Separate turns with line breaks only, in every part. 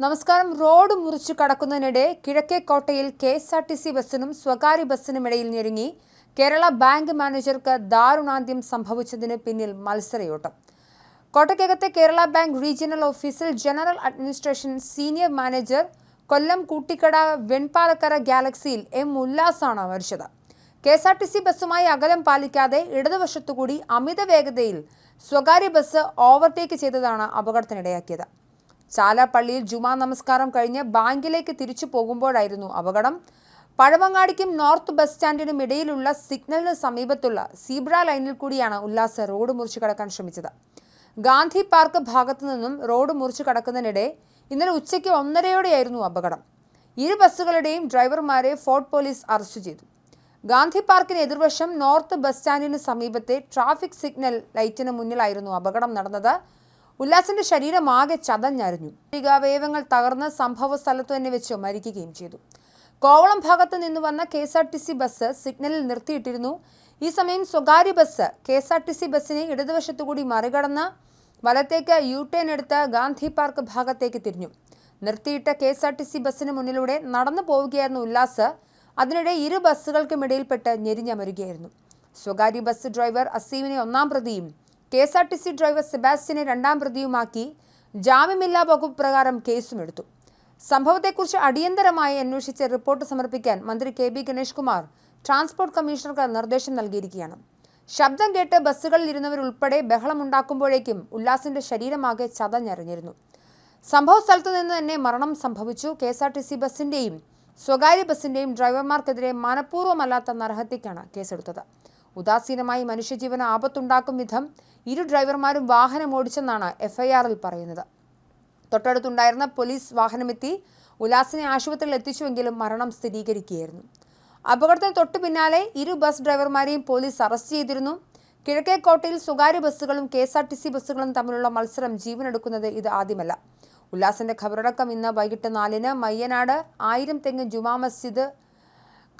നമസ്കാരം. റോഡ് മുറിച്ചു കടക്കുന്നതിനിടെ കിഴക്കേക്കോട്ടയിൽ K S R T C ബസ്സിനും സ്വകാര്യ ബസ്സിനുമിടയിൽ ഞെരുങ്ങി കേരള ബാങ്ക് മാനേജർക്ക് ദാരുണാന്ത്യം സംഭവിച്ചതിന് പിന്നിൽ മത്സരയോട്ടം. കോട്ടയ്ക്കകത്തെ കേരള ബാങ്ക് റീജിയണൽ ഓഫീസിൽ general administration senior manager Kollam Koottikkada Venpalakkara ഗാലക്സിയിൽ M ഉല്ലാസാണ് മരിച്ചത്. K S R T C ബസ്സുമായി അകലം പാലിക്കാതെ ഇടതുവശത്തുകൂടി അമിത വേഗതയിൽ സ്വകാര്യ ബസ് ഓവർടേക്ക് ചെയ്തതാണ് അപകടത്തിനിടയാക്കിയത്. ചാലാപ്പള്ളിയിൽ ജുമാ നമസ്കാരം കഴിഞ്ഞ് ബാങ്കിലേക്ക് തിരിച്ചു പോകുമ്പോഴായിരുന്നു അപകടം. പഴവങ്ങാടിക്കും നോർത്ത് ബസ് സ്റ്റാൻഡിനും ഇടയിലുള്ള സിഗ്നലിന് സമീപത്തുള്ള സീബ്ര ലൈനിൽ കൂടിയാണ് ഉല്ലാസ് റോഡ് മുറിച്ചു കടക്കാൻ ശ്രമിച്ചത്. ഗാന്ധി പാർക്ക് ഭാഗത്തു നിന്നും റോഡ് മുറിച്ചു കടക്കുന്നതിനിടെ ഇന്നലെ ഉച്ചയ്ക്ക് ഒന്നരയോടെയായിരുന്നു അപകടം. ഇരു ബസ്സുകളുടെയും ഡ്രൈവർമാരെ ഫോർട്ട് പോലീസ് അറസ്റ്റ് ചെയ്തു. ഗാന്ധി പാർക്കിന് എതിർവശം നോർത്ത് ബസ് സ്റ്റാൻഡിന് സമീപത്തെ ട്രാഫിക് സിഗ്നൽ ലൈറ്റിന് മുന്നിലായിരുന്നു അപകടം നടന്നത്. ഉല്ലാസിന്റെ ശരീരം ആകെ ചതഞ്ഞരിഞ്ഞു. ശരീരാവയവങ്ങൾ തകർന്ന് സംഭവ സ്ഥലത്തു തന്നെ വെച്ച് മരിക്കുകയും ചെയ്തു. കോവളം ഭാഗത്ത് നിന്ന് വന്ന K S R T C bus സിഗ്നലിൽ നിർത്തിയിട്ടിരുന്നു. ഈ സമയം സ്വകാര്യ bus K S R T C ബസ്സിനെ ഇടതുവശത്തുകൂടി മറികടന്ന് വലത്തേക്ക് യു ടേൺ എടുത്ത് ഗാന്ധി പാർക്ക് ഭാഗത്തേക്ക് തിരിഞ്ഞു. നിർത്തിയിട്ട K S R T C ബസ്സിന് മുന്നിലൂടെ നടന്നു പോവുകയായിരുന്നു ഉല്ലാസ് അതിനിടെ ഇരു ബസ്സുകൾക്കും ഇടയിൽപ്പെട്ട് ഞെരിഞ്ഞമരുകയായിരുന്നു. സ്വകാര്യ ബസ് ഡ്രൈവർ അസീമിനെ ഒന്നാം പ്രതിയും K S R T C driver സെബാസ്റ്റിനെ രണ്ടാം പ്രതിയുമാക്കി ജാമ്യമില്ലാ വകുപ്പ് പ്രകാരം കേസുമെടുത്തു സംഭവത്തെക്കുറിച്ച് അടിയന്തരമായി അന്വേഷിച്ച് റിപ്പോർട്ട് സമർപ്പിക്കാൻ മന്ത്രി K B Ganesh Kumar transport കമ്മീഷണർക്ക് നിർദ്ദേശം നൽകിയിരിക്കുകയാണ്. ശബ്ദം കേട്ട് ബസ്സുകളിൽ ഇരുന്നവരുൾപ്പെടെ ബഹളമുണ്ടാക്കുമ്പോഴേക്കും ഉല്ലാസിന്റെ ശരീരമാകെ ചതഞ്ഞറിഞ്ഞിരുന്നു. സംഭവ സ്ഥലത്തു നിന്ന് തന്നെ മരണം സംഭവിച്ചു. K S R T C ബസിന്റെയും സ്വകാര്യ ബസിന്റെയും ഡ്രൈവർമാർക്കെതിരെ മനഃപൂർവമല്ലാത്ത നരഹത്യക്കാണ് കേസെടുത്തത്. ഉദാസീനമായി മനുഷ്യജീവന് ആപത്തുണ്ടാക്കും വിധം ഇരു ഡ്രൈവർമാരും വാഹനം ഓടിച്ചെന്നാണ് എഫ്ഐആറിൽ പറയുന്നത്. തൊട്ടടുത്തുണ്ടായിരുന്ന പോലീസ് വാഹനമെത്തി ഉല്ലാസിനെ ആശുപത്രിയിൽ എത്തിച്ചുവെങ്കിലും മരണം സ്ഥിരീകരിക്കുകയായിരുന്നു. അപകടത്തിന് തൊട്ടു പിന്നാലെ ഇരു ബസ് ഡ്രൈവർമാരെയും പോലീസ് അറസ്റ്റ് ചെയ്തിരുന്നു. കിഴക്കേക്കോട്ടയിൽ സ്വകാര്യ ബസ്സുകളും K S R T C ബസ്സുകളും തമ്മിലുള്ള മത്സരം ജീവനെടുക്കുന്നത് ഇത് ആദ്യമല്ല. ഉല്ലാസിന്റെ ഖബറടക്കം ഇന്ന് വൈകിട്ട് നാലിന് മയ്യനാട് ആയിരം തെങ്ങ് ജുമാ മസ്ജിദ്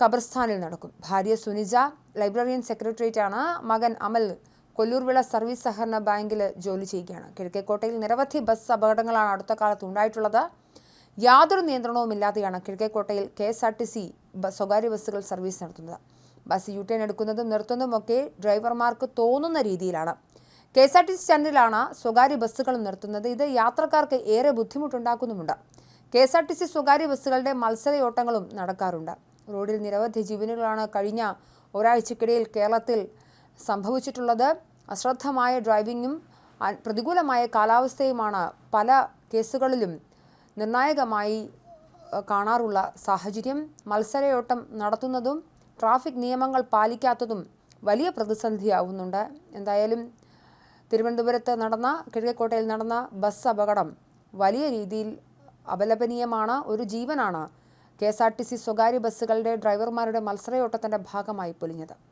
ഖബർസ്ഥാനിൽ നടക്കും. ഭാര്യ സുനിജ ലൈബ്രറിയൻ സെക്രട്ടേറിയറ്റാണ് മകൻ അമൽ കൊല്ലൂർവിള സർവീസ് സഹകരണ ബാങ്കിൽ ജോലി ചെയ്യുകയാണ്. കിഴക്കേക്കോട്ടയിൽ നിരവധി ബസ് അപകടങ്ങളാണ് അടുത്ത കാലത്ത് ഉണ്ടായിട്ടുള്ളത്. യാതൊരു നിയന്ത്രണവുമില്ലാതെയാണ് കിഴക്കേക്കോട്ടയിൽ K S R T C സ്വകാര്യ ബസ്സുകൾ സർവീസ് നടത്തുന്നത്. ബസ് യു ടേൺ എടുക്കുന്നതും നിർത്തുന്നതുമൊക്കെ ഡ്രൈവർമാർക്ക് തോന്നുന്ന രീതിയിലാണ്. K S R T C സ്റ്റാൻഡിലാണ് സ്വകാര്യ ബസ്സുകളും നിർത്തുന്നത്. ഇത് യാത്രക്കാർക്ക് ഏറെ ബുദ്ധിമുട്ടുണ്ടാക്കുന്നുമുണ്ട്. K S R T C സ്വകാര്യ ബസ്സുകളുടെ മത്സരയോട്ടങ്ങളും നടക്കാറുണ്ട്. റോഡിൽ നിരവധി ജീവനുകളാണ് കഴിഞ്ഞ ഒരാഴ്ചക്കിടയിൽ കേരളത്തിൽ സംഭവിച്ചിട്ടുള്ളത്. അശ്രദ്ധമായ ഡ്രൈവിങ്ങും പ്രതികൂലമായ കാലാവസ്ഥയുമാണ് പല കേസുകളിലും നിർണായകമായി കാണാറുള്ള സാഹചര്യം. മത്സരയോട്ടം നടത്തുന്നതും ട്രാഫിക് നിയമങ്ങൾ പാലിക്കാത്തതും വലിയ പ്രതിസന്ധിയാവുന്നുണ്ട്. എന്തായാലും തിരുവനന്തപുരത്ത് നടന്ന കിഴക്കേക്കോട്ടയിൽ നടന്ന ബസ് അപകടം വലിയ രീതിയിൽ അപലപനീയമാണ്. ഒരു ജീവനാണ് K S R T C സ്വകാര്യ ബസ്സുകളുടെ ഡ്രൈവർമാരുടെ മത്സരയോട്ടത്തിന്റെ ഭാഗമായി പൊലിഞ്ഞത്.